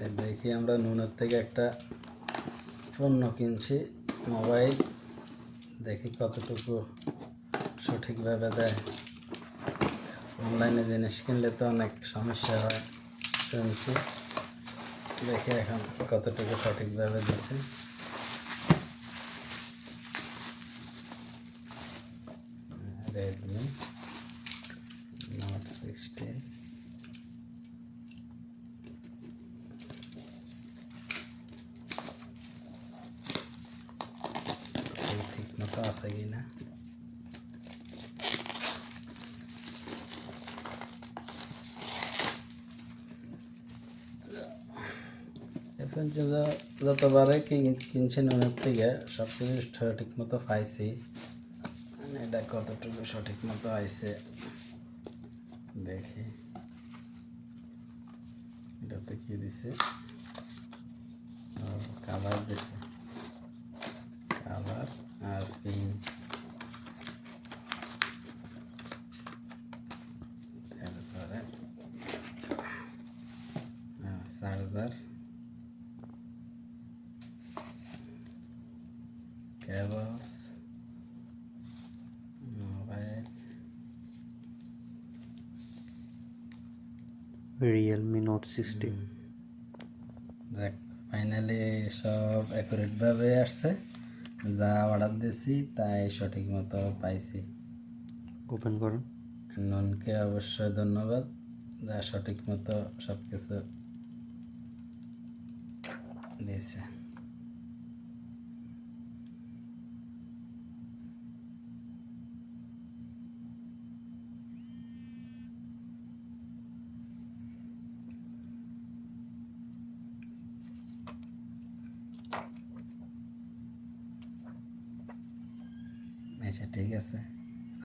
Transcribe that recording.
দেখি আমরা নুনের থেকে একটা পণ্য কিনছি, মোবাইল। দেখি কতটুকু সঠিকভাবে দেয়। অনলাইনে জিনিস কিনলে তো অনেক সমস্যা হয়, শুনছি। দেখি এখন কতটুকু সঠিকভাবে দিছে। রেডমি নোট সিক্সটিন মতো আছে কি না এখন যতবারে কি কিনছি নুনের থেকে সব কিছু সঠিক মতো পাইছি। মানে এটা কতটুকু সঠিক মতো আইছে, দেখি। এটাতে কি দিছে? কালার দিছে। Charger cables mobile Realme note sixteen দেখ ফাইনালি সব অ্যাকুরেটভাবে আসছে। যা অর্ডার দিয়েছি তাই সঠিক মতো পাইছি। ওপেন করুন। ননকে অবশ্যই ধন্যবাদ। যা সঠিক মতো সব কিছু দিয়েছে আচ্ছা ঠিক আছে